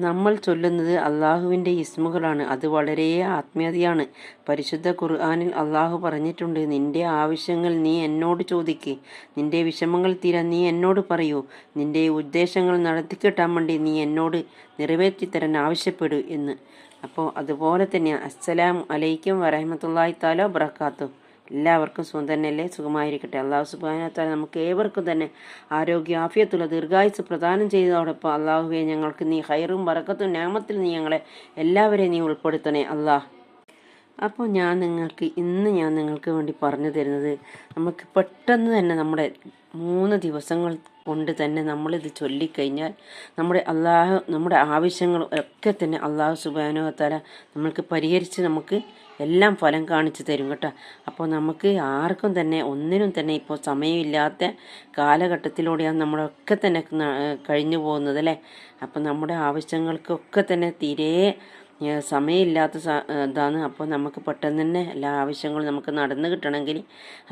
നമ്മൾ ചൊല്ലുന്നത് അള്ളാഹുവിന്റെ ഇസ്മുകളാണ്. അത് വളരെ ആത്മീയതയാണ്. പരിശുദ്ധ ഖുർആാനിൽ അള്ളാഹു പറഞ്ഞിട്ടുണ്ട് നിന്റെ ആവശ്യങ്ങൾ നീ എന്നോട് ചോദിക്ക്. നിന്റെ വിഷമങ്ങൾ തീരാൻ നീ എന്നോട് പറയൂ. നിന്റെ ഉദ്ദേശങ്ങൾ നടത്തിക്കിട്ടാൻ വേണ്ടി നീ എന്നോട് നിറവേറ്റിത്തരാൻ ആവശ്യപ്പെടൂ എന്ന്. അപ്പോൾ അതുപോലെ തന്നെ അസ്സലാം അലൈക്കും വരഹമത്തല്ലായി താലോ വബറകാതുഹു എല്ലാവർക്കും സുഖം തന്നെയല്ലേ? സുഖമായിരിക്കട്ടെ. അള്ളാഹു സുബാനത്താൽ നമുക്ക് ഏവർക്കും തന്നെ ആരോഗ്യ ആഫിയത്തുള്ള ദീർഘായുസ് പ്രദാനം ചെയ്തതോടൊപ്പം അള്ളാഹുവെ ഞങ്ങൾക്ക് നീ ഹൈറും വറക്കത്തും ഞാമത്തിൽ നീ ഞങ്ങളെ എല്ലാവരെയും നീ ഉൾപ്പെടുത്തണേ. അള്ളാഹ്. അപ്പോൾ ഞാൻ നിങ്ങൾക്ക് ഇന്ന് ഞാൻ നിങ്ങൾക്ക് വേണ്ടി പറഞ്ഞു തരുന്നത് നമുക്ക് പെട്ടെന്ന് തന്നെ നമ്മുടെ മൂന്ന് ദിവസങ്ങൾ കൊണ്ട് തന്നെ നമ്മളിത് ചൊല്ലിക്കഴിഞ്ഞാൽ നമ്മുടെ അള്ളാഹു നമ്മുടെ ആവശ്യങ്ങൾ ഒക്കെ തന്നെ അള്ളാഹു സുബാനുവത്താല നമ്മൾക്ക് പരിഹരിച്ച് നമുക്ക് എല്ലാം ഫലം കാണിച്ചു തരും കേട്ടോ. അപ്പോൾ നമുക്ക് ആർക്കും തന്നെ ഒന്നിനും തന്നെ ഇപ്പോൾ സമയമില്ലാത്ത കാലഘട്ടത്തിലൂടെയാണ് നമ്മളൊക്കെ തന്നെ കഴിഞ്ഞു പോകുന്നത് അല്ലേ? അപ്പോൾ നമ്മുടെ ആവശ്യങ്ങൾക്കൊക്കെ തന്നെ തീരെ സമയമില്ലാത്ത ഇതാണ്. അപ്പോൾ നമുക്ക് പെട്ടെന്ന് തന്നെ എല്ലാ ആവശ്യങ്ങളും നമുക്ക് നടന്നു കിട്ടണമെങ്കിൽ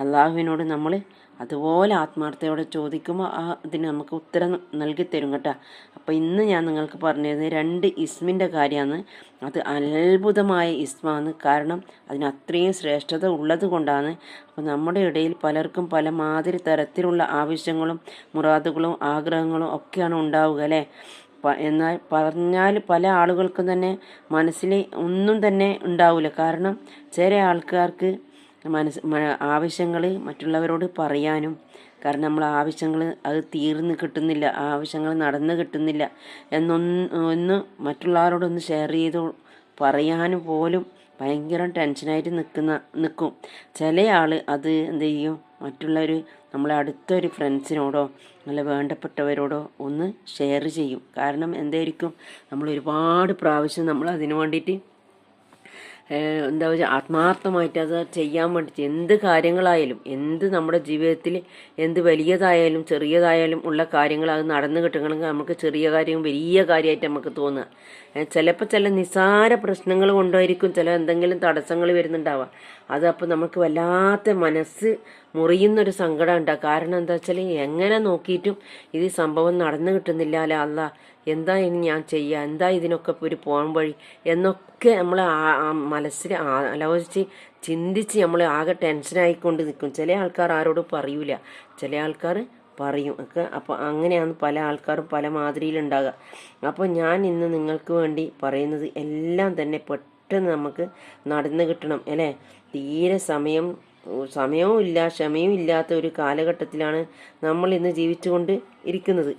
അള്ളാഹുവിനോട് നമ്മൾ അതുപോലെ ആത്മാർത്ഥയോടെ ചോദിക്കുമ്പോൾ ആ അതിന് നമുക്ക് ഉത്തരം നൽകി തരും കേട്ടോ. അപ്പോൾ ഇന്ന് ഞാൻ നിങ്ങൾക്ക് പറഞ്ഞിരുന്നത് രണ്ട് ഇസ്മിന്റെ കാര്യമാണ്. അത് അത്ഭുതമായ ഇസ്മാണ്. കാരണം അതിന് അത്രയും ശ്രേഷ്ഠത ഉള്ളത് കൊണ്ടാണ്. അപ്പോൾ നമ്മുടെ ഇടയിൽ പലർക്കും പല മാതിരി തരത്തിലുള്ള ആവശ്യങ്ങളും മുറാദുകളും ആഗ്രഹങ്ങളും ഒക്കെയാണ് ഉണ്ടാവുക അല്ലേ? എന്നാൽ പറഞ്ഞാൽ പല ആളുകൾക്കും തന്നെ മനസ്സിൽ ഒന്നും തന്നെ ഉണ്ടാവില്ല കാരണം ചില ആൾക്കാർക്ക് മനസ്സ് ആവശ്യങ്ങൾ മറ്റുള്ളവരോട് പറയാനും കാരണം നമ്മൾ ആവശ്യങ്ങൾ അത് തീർന്ന് കിട്ടുന്നില്ല ആവശ്യങ്ങൾ നടന്ന് കിട്ടുന്നില്ല എന്നൊന്ന് ഒന്ന് മറ്റുള്ളവരോടൊന്ന് ഷെയർ ചെയ്ത് പറയാനും പോലും ഭയങ്കര ടെൻഷനായിട്ട് നിൽക്കുന്ന നിൽക്കും ചില ആൾ അത് എന്ത് ചെയ്യും? മറ്റുള്ളവർ നമ്മളെ അടുത്തൊരു ഫ്രണ്ട്സിനോടോ നല്ല വേണ്ടപ്പെട്ടവരോടോ ഒന്ന് ഷെയർ ചെയ്യും. കാരണം എന്തായിരിക്കും? നമ്മൾ ഒരുപാട് പ്രാവശ്യം നമ്മൾ അതിന് വേണ്ടിയിട്ട് എന്താ വെച്ചാൽ ആത്മാർത്ഥമായിട്ട് അത് ചെയ്യാൻ വേണ്ടിയിട്ട് എന്ത് കാര്യങ്ങളായാലും എന്ത് നമ്മുടെ ജീവിതത്തിൽ എന്ത് വലിയതായാലും ചെറിയതായാലും ഉള്ള കാര്യങ്ങൾ അത് നടന്നു കിട്ടണമെങ്കിൽ നമുക്ക് ചെറിയ കാര്യം വലിയ കാര്യമായിട്ട് നമുക്ക് തോന്നുക. ചിലപ്പോൾ ചില നിസ്സാര പ്രശ്നങ്ങൾ കൊണ്ടായിരിക്കും ചില എന്തെങ്കിലും തടസ്സങ്ങൾ വരുന്നുണ്ടാവുക അതപ്പോൾ നമുക്ക് വല്ലാത്ത മനസ്സ് മുറിയുന്നൊരു സങ്കടം ഉണ്ടാകും കാരണം എന്താ വെച്ചാൽ എങ്ങനെ നോക്കിയിട്ടും ഇത് സംഭവം നടന്നു കിട്ടുന്നില്ല അല്ല അല്ല എന്താ ഇനി ഞാൻ ചെയ്യുക എന്താ ഇതിനൊക്കെ ഒരു പോകാൻ വഴി എന്നൊക്കെ നമ്മൾ മനസ്സിൽ ആലോചിച്ച് ചിന്തിച്ച് നമ്മൾ ആകെ ടെൻഷനായിക്കൊണ്ട് നിൽക്കും ചില ആൾക്കാർ ആരോടും പറയൂല. ചില ആൾക്കാർ പറയും. ഒക്കെ അപ്പോൾ അങ്ങനെയാണ് പല ആൾക്കാരും പല മാതിരിയിലുണ്ടാകുക അപ്പോൾ ഞാൻ ഇന്ന് നിങ്ങൾക്ക് വേണ്ടി പറയുന്നത് എല്ലാം തന്നെ പെട്ടെന്ന് നമുക്ക് നടന്നു കിട്ടണം. അല്ലേ? തീരെ സമയം സമയവും ഇല്ല ക്ഷമയും ഇല്ലാത്ത ഒരു കാലഘട്ടത്തിലാണ് നമ്മൾ ഇന്ന് ജീവിച്ചുകൊണ്ട് ഇരിക്കുന്നത്.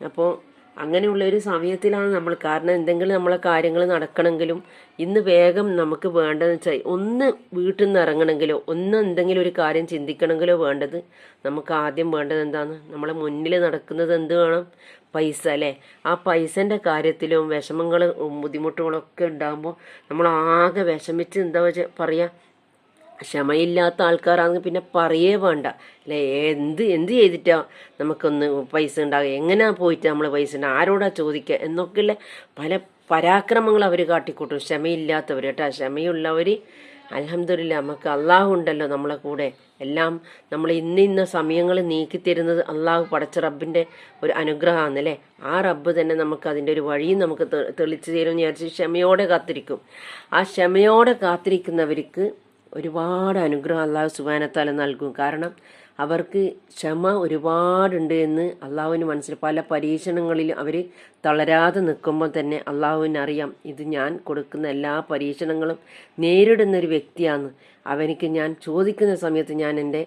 അപ്പോൾ അങ്ങനെയുള്ള ഒരു സമയത്തിലാണ് നമ്മൾ. കാരണം എന്തെങ്കിലും നമ്മളെ കാര്യങ്ങൾ നടക്കണമെങ്കിലും ഇന്ന് വേഗം നമുക്ക് വേണ്ടതെന്ന് വെച്ചാൽ ഒന്ന് വീട്ടിൽ നിന്ന് ഇറങ്ങണമെങ്കിലോ ഒന്ന് എന്തെങ്കിലും ഒരു കാര്യം ചിന്തിക്കണമെങ്കിലോ വേണ്ടത് നമുക്ക് ആദ്യം വേണ്ടത് എന്താണ്? നമ്മളെ മുന്നിൽ നടക്കുന്നത് എന്ത് വേണം? പൈസ അല്ലേ? ആ പൈസന്റെ കാര്യത്തിലും വിഷമങ്ങളും ബുദ്ധിമുട്ടുകളൊക്കെ ഉണ്ടാകുമ്പോൾ നമ്മൾ ആകെ വിഷമിച്ച് എന്താ വെച്ചാൽ പറയുക ക്ഷമയില്ലാത്ത ആൾക്കാരാണെങ്കിൽ പിന്നെ പറയേ വേണ്ട. അല്ലെ എന്ത് എന്ത് ചെയ്തിട്ടാ നമുക്കൊന്ന് പൈസ ഉണ്ടാകുക എങ്ങനെയാ പോയിട്ട് നമ്മൾ പൈസ ഉണ്ടാകും ആരോടാ ചോദിക്കുക എന്നൊക്കെയുള്ള പല പരാക്രമങ്ങൾ അവർ കാട്ടിക്കൂട്ടും. ക്ഷമയില്ലാത്തവർ കേട്ടോ ക്ഷമയുള്ളവർ അലഹമില്ല നമുക്ക് അള്ളാഹു ഉണ്ടല്ലോ നമ്മളെ കൂടെ. എല്ലാം നമ്മൾ ഇന്ന ഇന്ന സമയങ്ങൾ നീക്കി തരുന്നത് അള്ളാഹു പടച്ച റബ്ബിന്റെ ഒരു അനുഗ്രഹമാണ് അല്ലേ? ആ റബ്ബ് തന്നെ നമുക്ക് അതിന്റെ ഒരു വഴിയും നമുക്ക് തെളിച്ചു തരും വിചാരിച്ച് ക്ഷമയോടെ കാത്തിരിക്കും. ആ ക്ഷമയോടെ കാത്തിരിക്കുന്നവർക്ക് ഒരുപാട് അനുഗ്രഹം അള്ളാഹു സുബാനത്താല നൽകും. കാരണം അവർക്ക് ക്ഷമ ഒരുപാടുണ്ട് എന്ന് അള്ളാഹുവിന് മനസ്സിൽ പല പരീക്ഷണങ്ങളിലും അവർ തളരാതെ നിൽക്കുമ്പോൾ തന്നെ അള്ളാഹുവിന് അറിയാം ഇത് ഞാൻ കൊടുക്കുന്ന എല്ലാ പരീക്ഷണങ്ങളും നേരിടുന്ന ഒരു വ്യക്തിയാണ്. അവനിക്ക് ഞാൻ ചോദിക്കുന്ന സമയത്ത് ഞാൻ എന്റെ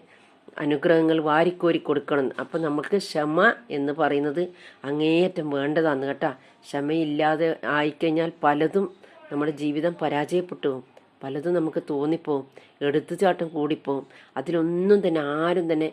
അനുഗ്രഹങ്ങൾ വാരിക്കോരി കൊടുക്കണം. അപ്പം നമുക്ക് ക്ഷമ എന്ന് പറയുന്നത് അങ്ങേയറ്റം വേണ്ടതാണ് കേട്ടോ. ക്ഷമയില്ലാതെ ആയിക്കഴിഞ്ഞാൽ പലതും നമ്മുടെ ജീവിതം പരാജയപ്പെട്ടു പോകും. പലതും നമുക്ക് തോന്നിപ്പോവും. എടുത്തുചാട്ടം കൂടിപ്പോവും. അതിലൊന്നും തന്നെ ആരും തന്നെ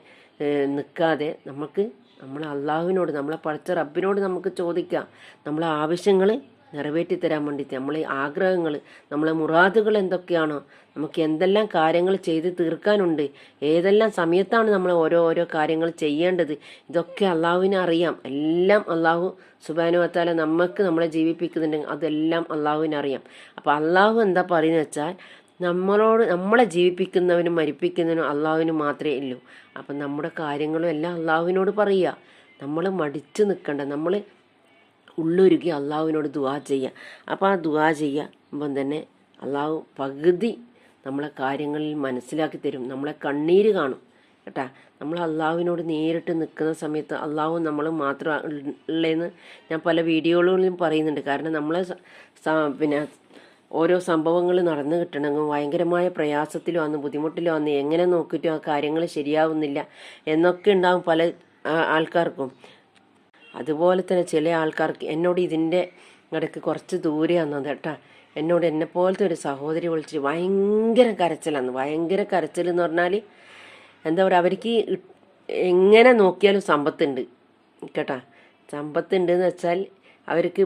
നിൽക്കാതെ നമുക്ക് നമ്മൾ അള്ളാഹുവിനോട് നമ്മളെ പഠിച്ച റബ്ബിനോട് നമുക്ക് ചോദിക്കാം. നമ്മളെ ആവശ്യങ്ങൾ നിറവേറ്റി തരാൻ വേണ്ടിയിട്ട് നമ്മളെ ആഗ്രഹങ്ങൾ നമ്മളെ മുറാദുകൾ എന്തൊക്കെയാണോ നമുക്ക് എന്തെല്ലാം കാര്യങ്ങൾ ചെയ്ത് തീർക്കാനുണ്ട് ഏതെല്ലാം സമയത്താണ് നമ്മൾ ഓരോ ഓരോ കാര്യങ്ങൾ ചെയ്യേണ്ടത് ഇതൊക്കെ അള്ളാഹുവിനെ അറിയാം. എല്ലാം അള്ളാഹു സുബാനു വത്താല നമുക്ക് നമ്മളെ ജീവിപ്പിക്കുന്നുണ്ടെങ്കിൽ അതെല്ലാം അള്ളാഹുവിനെ അറിയാം. അപ്പോൾ അള്ളാഹു എന്താ പറയുന്നത് വെച്ചാൽ നമ്മളോട് നമ്മളെ ജീവിപ്പിക്കുന്നവനും മരിപ്പിക്കുന്നവനും അള്ളാഹുവിനും മാത്രമേ ഉള്ളൂ. അപ്പം നമ്മുടെ കാര്യങ്ങളും എല്ലാം അള്ളാഹുവിനോട് പറയുക. നമ്മൾ മടിച്ചു നിൽക്കണ്ട നമ്മൾ ഉള്ളൊരുക്കി അള്ളാഹുവിനോട് ദുവാ ചെയ്യുക അപ്പോൾ ആ ദുവാ ചെയ്യുമ്പം തന്നെ അള്ളാഹു പകുതി നമ്മളെ കാര്യങ്ങളിൽ മനസ്സിലാക്കി തരും. നമ്മളെ കണ്ണീര് കാണും കേട്ടാ? നമ്മൾ അള്ളാഹുവിനോട് നേരിട്ട് നിൽക്കുന്ന സമയത്ത് അള്ളാഹു നമ്മൾ മാത്രം ഉള്ളതെന്ന് ഞാൻ പല വീഡിയോകളിലും പറയുന്നുണ്ട്. കാരണം നമ്മളെ പിന്നെ ഓരോ സംഭവങ്ങൾ നടന്നു കിട്ടണമെങ്കിൽ ഭയങ്കരമായ പ്രയാസത്തിലും അന്ന് ബുദ്ധിമുട്ടിലും അന്ന് എങ്ങനെ നോക്കിയിട്ടും ആ കാര്യങ്ങൾ ശരിയാവുന്നില്ല എന്നൊക്കെ ഉണ്ടാവും പല ആൾക്കാർക്കും. അതുപോലെ തന്നെ ചില ആൾക്കാർക്ക് എന്നോട് ഇതിന്റെ ഇടയ്ക്ക് കുറച്ച് ദൂരെയാണെന്നത് കേട്ടാ. എന്നോട് എന്നെ പോലത്തെ ഒരു സഹോദരി വിളിച്ചിട്ട് ഭയങ്കര കരച്ചിലാണ് ഭയങ്കര കരച്ചിൽ എന്ന് പറഞ്ഞാൽ എന്താ പറയുക അവർക്ക് എങ്ങനെ നോക്കിയാലും സമ്പത്തുണ്ട് കേട്ടാ. സമ്പത്തുണ്ട് എന്ന് വെച്ചാൽ അവർക്ക്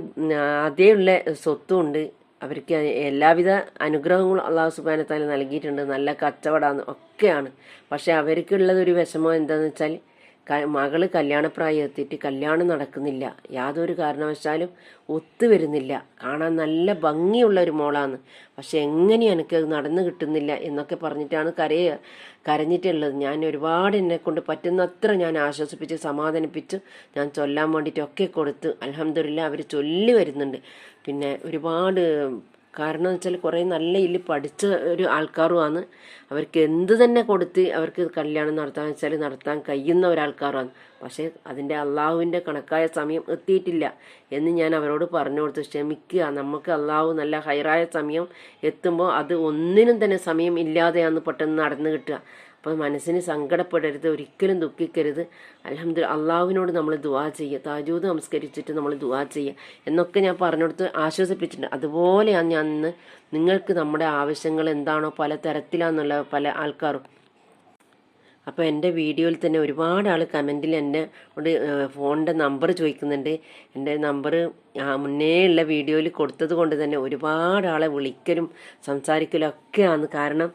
അതേയുള്ള സ്വത്തുമുണ്ട് അവർക്ക് എല്ലാവിധ അനുഗ്രഹങ്ങളും അള്ളാഹു സുബാനത്താൽ നൽകിയിട്ടുണ്ട്. നല്ല കച്ചവടമാണ് ഒക്കെയാണ്. പക്ഷെ അവർക്കുള്ളത് ഒരു വിഷമം എന്താണെന്ന് വെച്ചാൽ മകൾ കല്യാണപ്രായം എത്തിയിട്ട് കല്യാണം നടക്കുന്നില്ല. യാതൊരു കാരണവശാലും ഒത്തു വരുന്നില്ല. കാണാൻ നല്ല ഭംഗിയുള്ള ഒരു മോളാണ്. പക്ഷെ എങ്ങനെ എനിക്ക് നടന്നു കിട്ടുന്നില്ല എന്നൊക്കെ പറഞ്ഞിട്ടാണ് കരയ കരഞ്ഞിട്ടുള്ളത്. ഞാൻ ഒരുപാട് എന്നെ കൊണ്ട് പറ്റുന്നത്ര ഞാൻ ആശ്വസിപ്പിച്ച് സമാധാനിപ്പിച്ച് ഞാൻ ചൊല്ലാൻ വേണ്ടിയിട്ടൊക്കെ കൊടുത്ത് അലഹമില്ല അവർ ചൊല്ലി വരുന്നുണ്ട്. പിന്നെ ഒരുപാട് കാരണം എന്ന് വെച്ചാൽ കുറേ നല്ല ഇതിൽ പഠിച്ച ഒരു ആൾക്കാരുമാണ്. അവർക്ക് എന്ത് തന്നെ കൊടുത്ത് അവർക്ക് കല്യാണം നടത്താൻ വെച്ചാൽ നടത്താൻ കഴിയുന്ന ഒരാൾക്കാരാണ്. പക്ഷേ അതിന്റെ അള്ളാഹുവിന്റെ കണക്കായ സമയം എത്തിയിട്ടില്ല എന്ന് ഞാൻ അവരോട് പറഞ്ഞു കൊടുത്തു. ക്ഷമിക്കുക. നമുക്ക് അള്ളാഹു നല്ല ഹൈറായ സമയം എത്തുമ്പോൾ അത് ഒന്നിനും തന്നെ സമയം ഇല്ലാതെയാണ് പെട്ടെന്ന് നടന്നു കിട്ടുക. അപ്പോൾ മനസ്സിന് സങ്കടപ്പെടരുത് ഒരിക്കലും ദുഃഖിക്കരുത്. അലഹമ്മദ് അള്ളാഹുവിനോട് നമ്മൾ ദുവാ ചെയ്യുക താജൂദ് നമസ്കരിച്ചിട്ട് നമ്മൾ ദുവാ ചെയ്യുക. എന്നൊക്കെ ഞാൻ പറഞ്ഞെടുത്ത് ആശ്വസിപ്പിച്ചിട്ടുണ്ട്. അതുപോലെയാണ് ഞാൻ ഇന്ന് നിങ്ങൾക്ക് നമ്മുടെ ആവശ്യങ്ങൾ എന്താണോ പല തരത്തിലാന്നുള്ള പല ആൾക്കാരും അപ്പോൾ എന്റെ വീഡിയോയിൽ തന്നെ ഒരുപാട് ആൾ കമന്റിൽ എന്റെ ഫോണിന്റെ നമ്പർ ചോദിക്കുന്നുണ്ട്. എന്റെ നമ്പർ മുന്നേ ഉള്ള വീഡിയോയിൽ കൊടുത്തത് കൊണ്ട് തന്നെ ഒരുപാട് ആളെ വിളിക്കലും സംസാരിക്കലും ഒക്കെയാണ് കാരണം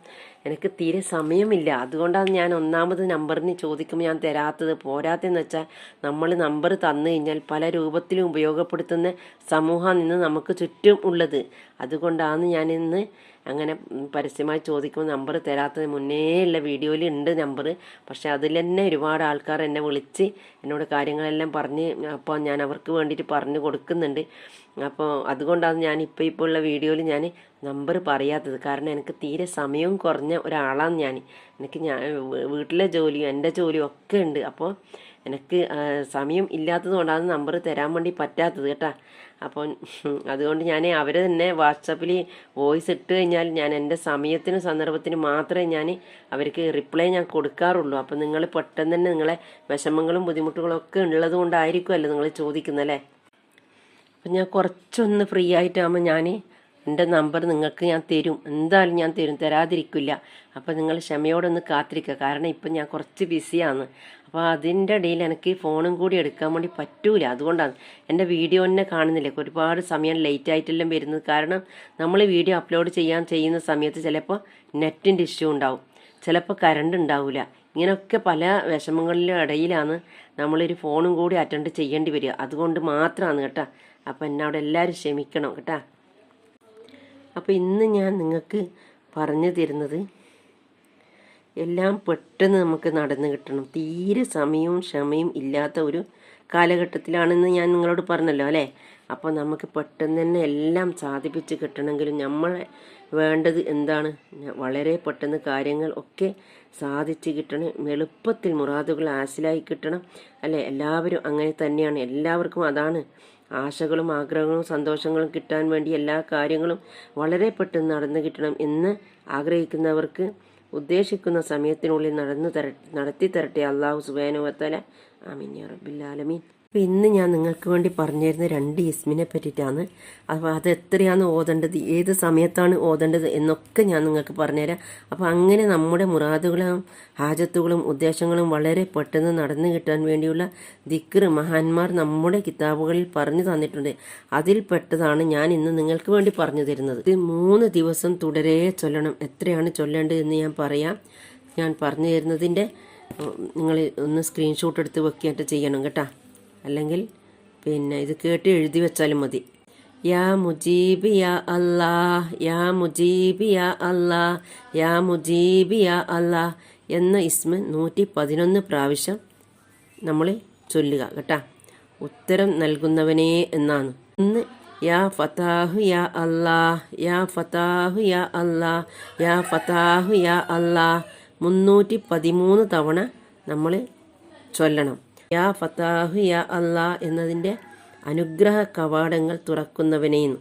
എനിക്ക് തീരെ സമയമില്ല. അതുകൊണ്ടാണ് ഞാൻ ഒന്നാമത് നമ്പറിന് ചോദിക്കുമ്പോൾ ഞാൻ തരാത്തത്. പോരാത്തെന്ന് വെച്ചാൽ നമ്മൾ നമ്പർ തന്നു കഴിഞ്ഞാൽ പല രൂപത്തിലും ഉപയോഗപ്പെടുത്തുന്ന സമൂഹം ഇന്ന് നമുക്ക് ചുറ്റും ഉള്ളത്. അതുകൊണ്ടാണ് ഞാൻ ഇന്ന് അങ്ങനെ പരസ്യമായി ചോദിക്കുമ്പോൾ നമ്പർ തരാത്തത് മുന്നേ ഉള്ള വീഡിയോയിൽ ഉണ്ട് നമ്പർ. പക്ഷെ അതിൽ തന്നെ ഒരുപാട് ആൾക്കാർ എന്നെ വിളിച്ച് എന്നോട് കാര്യങ്ങളെല്ലാം പറഞ്ഞ് അപ്പോൾ ഞാൻ അവർക്ക് വേണ്ടിയിട്ട് പറഞ്ഞു കൊടുക്കുന്നുണ്ട്. അപ്പോൾ അതുകൊണ്ടാണ് ഞാൻ ഇപ്പോൾ ഇപ്പോൾ ഉള്ള വീഡിയോയിൽ ഞാൻ നമ്പർ പറയാത്തത്. കാരണം എനിക്ക് തീരെ സമയവും കുറഞ്ഞ ഒരാളാണ് ഞാൻ. എനിക്ക് ഞാൻ വീട്ടിലെ ജോലിയും എന്റെ ജോലിയും ഒക്കെ ഉണ്ട്. അപ്പോൾ എനിക്ക് സമയം ഇല്ലാത്തത് കൊണ്ടാണ് നമ്പർ തരാൻ വേണ്ടി പറ്റാത്തത് കേട്ടാ. അപ്പം അതുകൊണ്ട് ഞാൻ അവർ തന്നെ വാട്സപ്പിൽ വോയിസ് ഇട്ട് കഴിഞ്ഞാൽ ഞാൻ എന്റെ സമയത്തിനും സന്ദർഭത്തിനും മാത്രമേ ഞാൻ അവർക്ക് റിപ്ലൈ ഞാൻ കൊടുക്കാറുള്ളൂ. അപ്പം നിങ്ങൾ പെട്ടെന്ന് തന്നെ നിങ്ങളെ വിഷമങ്ങളും ബുദ്ധിമുട്ടുകളും ഒക്കെ ഉള്ളത് കൊണ്ടായിരിക്കുമല്ലോ നിങ്ങൾ ചോദിക്കുന്നല്ലേ? അപ്പം ഞാൻ കുറച്ചൊന്ന് ഫ്രീ ആയിട്ടാകുമ്പോൾ ഞാൻ എന്റെ നമ്പർ നിങ്ങൾക്ക് ഞാൻ തരും. എന്തായാലും ഞാൻ തരും. തരാതിരിക്കില്ല. അപ്പോൾ നിങ്ങൾ ക്ഷമയോടൊന്ന് കാത്തിരിക്കുക. കാരണം ഇപ്പം ഞാൻ കുറച്ച് ബിസിയാണ്. അപ്പോൾ അതിന്റെ ഇടയിൽ എനിക്ക് ഫോണും കൂടി എടുക്കാൻ വേണ്ടി പറ്റൂല. അതുകൊണ്ടാണ് എന്റെ വീഡിയോ തന്നെ കാണുന്നില്ല. ഒരുപാട് സമയം ലേറ്റ് ആയിട്ടെല്ലാം വരുന്നത് കാരണം നമ്മൾ വീഡിയോ അപ്ലോഡ് ചെയ്യാൻ ചെയ്യുന്ന സമയത്ത് ചിലപ്പോൾ നെറ്റിന്റെ ഇഷ്യൂ ഉണ്ടാവും. ചിലപ്പോൾ കറണ്ട് ഉണ്ടാവില്ല ഇങ്ങനെയൊക്കെ പല വിഷമങ്ങളിലും ഇടയിലാണ് നമ്മളൊരു ഫോണും കൂടി അറ്റൻഡ് ചെയ്യേണ്ടി വരിക. അതുകൊണ്ട് മാത്രമാണ് കേട്ടോ. അപ്പം എന്നോട് എല്ലാവരും ക്ഷമിക്കണം കേട്ടോ. അപ്പോൾ ഇന്ന് ഞാൻ നിങ്ങൾക്ക് പറഞ്ഞു തരുന്നത് എല്ലാം പെട്ടെന്ന് നമുക്ക് നടന്നു കിട്ടണം. തീരെ സമയവും ക്ഷമയും ഇല്ലാത്ത ഒരു കാലഘട്ടത്തിലാണെന്ന് ഞാൻ നിങ്ങളോട് പറഞ്ഞല്ലോ അല്ലേ? അപ്പോൾ നമുക്ക് പെട്ടെന്ന് തന്നെ എല്ലാം സാധിപ്പിച്ച് കിട്ടണമെങ്കിലും നമ്മൾ വേണ്ടത് എന്താണ്? വളരെ പെട്ടെന്ന് കാര്യങ്ങൾ ഒക്കെ സാധിച്ച് കിട്ടണം. എളുപ്പത്തിൽ മുറാദുകൾ ആസിലായി കിട്ടണം അല്ലേ? എല്ലാവരും അങ്ങനെ തന്നെയാണ്. എല്ലാവർക്കും അതാണ് ആശകളും ആഗ്രഹങ്ങളും സന്തോഷങ്ങളും കിട്ടാൻ വേണ്ടി എല്ലാ കാര്യങ്ങളും വളരെ പെട്ടെന്ന് നടന്നു കിട്ടണം എന്ന് ആഗ്രഹിക്കുന്നവർക്ക് ഉദ്ദേശിക്കുന്ന സമയത്തിനുള്ളിൽ നടന്നു തര നടത്തി തരട്ടെ. അള്ളാഹു സുബാനുവത്തല ആമീൻ റബ്ബിൽ ആലമീൻ. അപ്പോൾ ഇന്ന് ഞാൻ നിങ്ങൾക്ക് വേണ്ടി പറഞ്ഞു തരുന്ന രണ്ട് ഇസ്മിനെ പറ്റിയിട്ടാണ്. അപ്പോൾ അത് എത്രയാണ് ഓതേണ്ടത് ഏത് സമയത്താണ് ഓതേണ്ടത് എന്നൊക്കെ ഞാൻ നിങ്ങൾക്ക് പറഞ്ഞുതരാം. അപ്പോൾ അങ്ങനെ നമ്മുടെ മുറാദുകളും ഹാജത്തുകളും ഉദ്ദേശങ്ങളും വളരെ പെട്ടെന്ന് നടന്നു കിട്ടാൻ വേണ്ടിയുള്ള ദിക്ർ മഹാന്മാർ നമ്മുടെ കിതാബുകളിൽ പറഞ്ഞു തന്നിട്ടുണ്ട്. അതിൽ പെട്ടതാണ് ഞാൻ ഇന്ന് നിങ്ങൾക്ക് വേണ്ടി പറഞ്ഞു തരുന്നത്. ഇത് മൂന്ന് ദിവസം തുടരെ ചൊല്ലണം. എത്രയാണ് ചൊല്ലേണ്ടത് എന്ന് ഞാൻ പറയാം. ഞാൻ പറഞ്ഞു തരുന്നതിന്റെ നിങ്ങൾ ഒന്ന് സ്ക്രീൻഷോട്ട് എടുത്ത് വെക്കുകയായിട്ട് ചെയ്യണം കേട്ടോ. അല്ലെങ്കിൽ പിന്നെ ഇത് കേട്ട് എഴുതി വെച്ചാലും മതി. യാ മുജീബ് യാ അല്ലാ യാ മുജീബ് യാ അല്ലാ യാ മുജീബ് യാ അല്ലാ എന്ന ഇസ്മ നൂറ്റി പതിനൊന്ന് പ്രാവശ്യം നമ്മൾ ചൊല്ലുക കേട്ടാ. ഉത്തരം നൽകുന്നവനേ എന്നാണ്. ഇന്ന് യാ ഫതാഹു യാ അല്ലാ യാ ഫതാഹു യാ അല്ലാ യാ ഫതാഹു യാ അല്ലാ മുന്നൂറ്റി പതിമൂന്ന് തവണ നമ്മൾ ചൊല്ലണം. യാ ഫത്താഹു യാ അല്ലാ എന്നതിന്റെ അനുഗ്രഹ കവാടങ്ങൾ തുറക്കുന്നവനെയെന്ന്.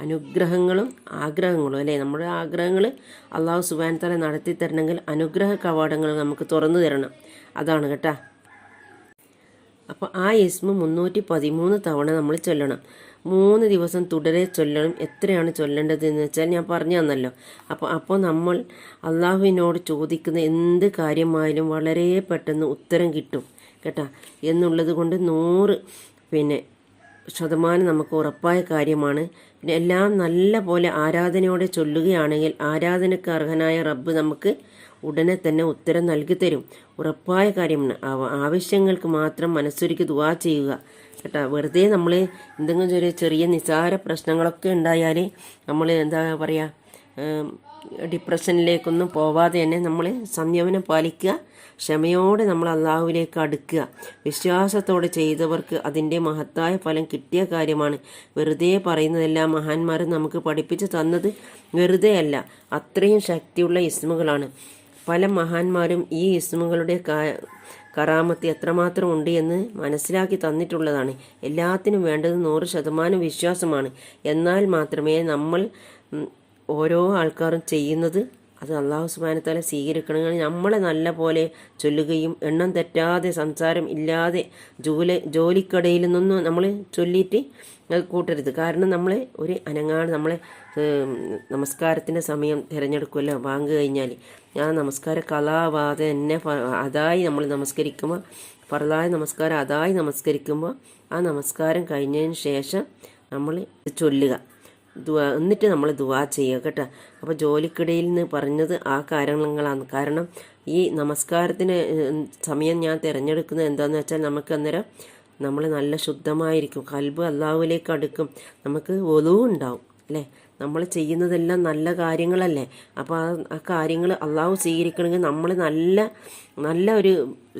അനുഗ്രഹങ്ങളും ആഗ്രഹങ്ങളും അല്ലേ? നമ്മുടെ ആഗ്രഹങ്ങൾ അള്ളാഹു സുബാൻ തല നടത്തി തരണമെങ്കിൽ അനുഗ്രഹ കവാടങ്ങൾ നമുക്ക് തുറന്നു തരണം. അതാണ് കേട്ടോ. അപ്പോൾ ആ ഇസ്മ മുന്നൂറ്റി പതിമൂന്ന് തവണ നമ്മൾ ചൊല്ലണം. മൂന്ന് ദിവസം തുടരെ ചൊല്ലണം. എത്രയാണ് ചൊല്ലേണ്ടത് എന്ന് വെച്ചാൽ ഞാൻ പറഞ്ഞു തന്നല്ലോ. അപ്പോൾ അപ്പോൾ നമ്മൾ അള്ളാഹുവിനോട് ചോദിക്കുന്ന എന്ത് കാര്യമായാലും വളരെ പെട്ടെന്ന് ഉത്തരം കിട്ടും. കേട്ടാ. എന്നുള്ളത് കൊണ്ട് നൂറ് പിന്നെ ശതമാനം നമുക്ക് ഉറപ്പായ കാര്യമാണ്. പിന്നെ എല്ലാം നല്ല പോലെ ആരാധനയോടെ ചൊല്ലുകയാണെങ്കിൽ ആരാധനയ്ക്ക് അർഹനായ റബ്ബ് നമുക്ക് ഉടനെ തന്നെ ഉത്തരം നൽകി തരും. ഉറപ്പായ കാര്യമാണ്. ആവശ്യങ്ങൾക്ക് മാത്രം മനസ്സൊരുക്കി ദുവാ ചെയ്യുക. കേട്ടോ. വെറുതെ നമ്മൾ എന്തെങ്കിലും ചെറിയ ചെറിയ നിസാര പ്രശ്നങ്ങളൊക്കെ ഉണ്ടായാൽ നമ്മൾ എന്താ പറയുക ഡിപ്രഷനിലേക്കൊന്നും പോവാതെ തന്നെ നമ്മൾ സംയമനം പാലിക്കുക ക്ഷമയോടെ നമ്മൾ അള്ളാഹുവിലേക്ക് അടുക്കുക. വിശ്വാസത്തോടെ ചെയ്തവർക്ക് അതിന്റെ മഹത്തായ ഫലം കിട്ടിയ കാര്യമാണ്. വെറുതെ പറയുന്നതെല്ലാം മഹാന്മാർ നമുക്ക് പഠിപ്പിച്ചു തന്നത് വെറുതെ അല്ല അത്രയും ശക്തിയുള്ള ഇസ്മുകളാണ്. പല മഹാന്മാരും ഈ ഇസ്മുകളുടെ കറാമത്ത് എത്രമാത്രം ഉണ്ട് എന്ന് മനസ്സിലാക്കി തന്നിട്ടുള്ളതാണ്. എല്ലാത്തിനും വേണ്ടത് നൂറ് ശതമാനം വിശ്വാസമാണ്. എന്നാൽ മാത്രമേ നമ്മൾ ഓരോ ആൾക്കാരും ചെയ്യുന്നത് അത് അള്ളാഹു സുബാനത്താലെ സ്വീകരിക്കണമെങ്കിൽ നമ്മളെ നല്ല പോലെ ചൊല്ലുകയും എണ്ണം തെറ്റാതെ സംസാരം ഇല്ലാതെ ജോലി ജോലിക്കടയിൽ നിന്നും നമ്മൾ ചൊല്ലിയിട്ട് കൂട്ടരുത്. കാരണം നമ്മൾ ഒരു അനങ്ങാട് നമ്മളെ നമസ്കാരത്തിന്റെ സമയം തിരഞ്ഞെടുക്കുമല്ലോ. ബാങ്ക് കഴിഞ്ഞാൽ ആ നമസ്കാര കലാവാതെ തന്നെ അതായി നമ്മൾ നമസ്കരിക്കുമ്പോൾ ഫറലായ നമസ്കാരം അതായി നമസ്കരിക്കുമ്പോൾ ആ നമസ്കാരം കഴിഞ്ഞതിന് ശേഷം നമ്മൾ ചൊല്ലുക. ദുവാ എന്നിട്ട് നമ്മൾ ദുവാ ചെയ്യുക കേട്ടോ. അപ്പോൾ ജോലിക്കിടയിൽ നിന്ന് പറഞ്ഞത് ആ കാര്യങ്ങളാണ് കാരണം ഈ നമസ്കാരത്തിന് സമയം ഞാൻ തിരഞ്ഞെടുക്കുന്നത് എന്താണെന്ന് വെച്ചാൽ നമുക്ക് അന്നേരം നമ്മൾ നല്ല ശുദ്ധമായിരിക്കും. കൽബ് അള്ളാഹുവിലേക്ക് അടുക്കും. നമുക്ക് ഒതുവുണ്ടാവും അല്ലേ? നമ്മൾ ചെയ്യുന്നതെല്ലാം നല്ല കാര്യങ്ങളല്ലേ? അപ്പോൾ ആ കാര്യങ്ങൾ അള്ളാഹു സ്വീകരിക്കണമെങ്കിൽ നമ്മൾ നല്ല നല്ല ഒരു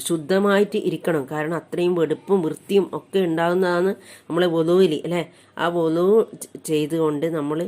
ശുദ്ധമായിട്ട് ഇരിക്കണം. കാരണം അത്രയും വെടുപ്പും വൃത്തിയും ഒക്കെ ഉണ്ടാകുന്നതാണ് നമ്മളെ വധുവിൽ അല്ലേ? ആ വധു ചെയ്തുകൊണ്ട് നമ്മൾ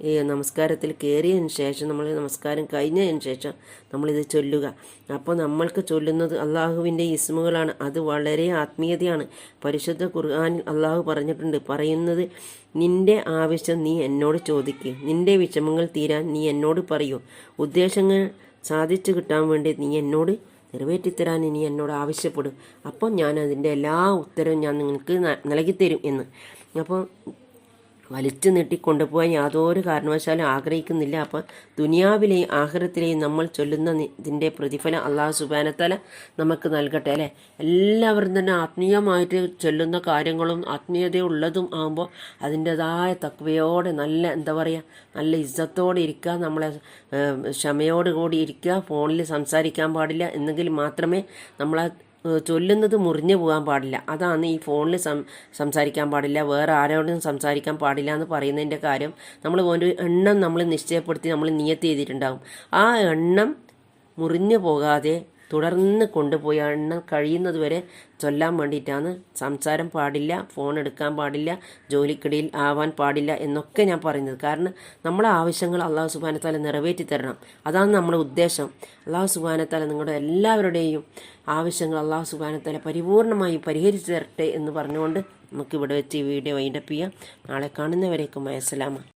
ഈ നമസ്കാരത്തിൽ കയറിയതിന് ശേഷം നമ്മൾ നമസ്കാരം കഴിഞ്ഞതിന് ശേഷം നമ്മളിത് ചൊല്ലുക. അപ്പോൾ നമ്മൾക്ക് ചൊല്ലുന്നത് അള്ളാഹുവിന്റെ ഇസ്മുകളാണ്. അത് വളരെ ആത്മീയതയാണ്. പരിശുദ്ധ ഖുർആാനിൽ അള്ളാഹു പറഞ്ഞിട്ടുണ്ട്. പറയുന്നത് നിന്റെ ആവശ്യം നീ എന്നോട് ചോദിക്കുക നിന്റെ വിഷമങ്ങൾ തീരാൻ നീ എന്നോട് പറയൂ. ഉദ്ദേശങ്ങൾ സാധിച്ചു കിട്ടാൻ വേണ്ടി നീ എന്നോട് നിറവേറ്റിത്തരാൻ ഇനി എന്നോട് ആവശ്യപ്പെടും. അപ്പോൾ ഞാൻ അതിന്റെ എല്ലാ ഉത്തരവും ഞാൻ നിങ്ങൾക്ക് നൽകിത്തരും എന്ന്. അപ്പോൾ വലിച്ചു നീട്ടി കൊണ്ടുപോകാൻ യാതൊരു കാരണവശാലും ആഗ്രഹിക്കുന്നില്ല. അപ്പോൾ ദുനിയാവിലെയും ആഹ്റത്തിലെയും നമ്മൾ ചൊല്ലുന്ന ഇതിന്റെ പ്രതിഫലം അള്ളാഹു സുബാനത്തല നമുക്ക് നൽകട്ടെ അല്ലേ? എല്ലാവരും തന്നെ ആത്മീയമായിട്ട് ചൊല്ലുന്ന കാര്യങ്ങളും ആത്മീയതയുള്ളതും ആകുമ്പോൾ അതിന്റെതായ തക്വയോടെ നല്ല എന്താ പറയുക നല്ല ഇജ്ജത്തോടെ ഇരിക്കുക നമ്മളെ ക്ഷമയോടുകൂടി ക്ഷമയോട് കൂടി ഇരിക്കുക ഫോണിൽ സംസാരിക്കാൻ പാടില്ല എന്നെങ്കിൽ മാത്രമേ നമ്മളെ ചൊല്ലുന്നത് മുറിഞ്ഞു പോകാൻ പാടില്ല. അതാണ് ഈ ഫോണിൽ സം സംസാരിക്കാൻ പാടില്ല. വേറെ ആരോടും സംസാരിക്കാൻ പാടില്ല എന്ന് പറയുന്നതിന്റെ കാര്യം നമ്മൾ ഒരു എണ്ണം നമ്മൾ നിശ്ചയപ്പെടുത്തി നമ്മൾ നിയത്തി ചെയ്തിട്ടുണ്ടാകും. ആ എണ്ണം മുറിഞ്ഞു പോകാതെ തുടർന്ന് കൊണ്ടുപോയി എണ്ണം കഴിയുന്നത് വരെ ചൊല്ലാൻ വേണ്ടിയിട്ടാണ്. സംസാരം പാടില്ല ഫോൺ എടുക്കാൻ പാടില്ല ജോലിക്കിടയിൽ ആവാൻ പാടില്ല എന്നൊക്കെ ഞാൻ പറയുന്നത്. കാരണം നമ്മളെ ആവശ്യങ്ങൾ അള്ളാഹു സുബാനത്താല നിറവേറ്റി തരണം. അതാണ് നമ്മുടെ ഉദ്ദേശം. അള്ളാഹു സുബാനത്താല നിങ്ങളുടെ എല്ലാവരുടെയും ആവശ്യങ്ങൾ അള്ളാഹു സുബാനത്താല പരിപൂർണമായി പരിഹരിച്ചു തരട്ടെ എന്ന് പറഞ്ഞുകൊണ്ട് നമുക്ക് ഇവിടെ വെച്ച് ഈ വീഡിയോ വൈൻഡപ്പ് ചെയ്യാം. നാളെ കാണുന്നവരേക്കും അസ്സലാമ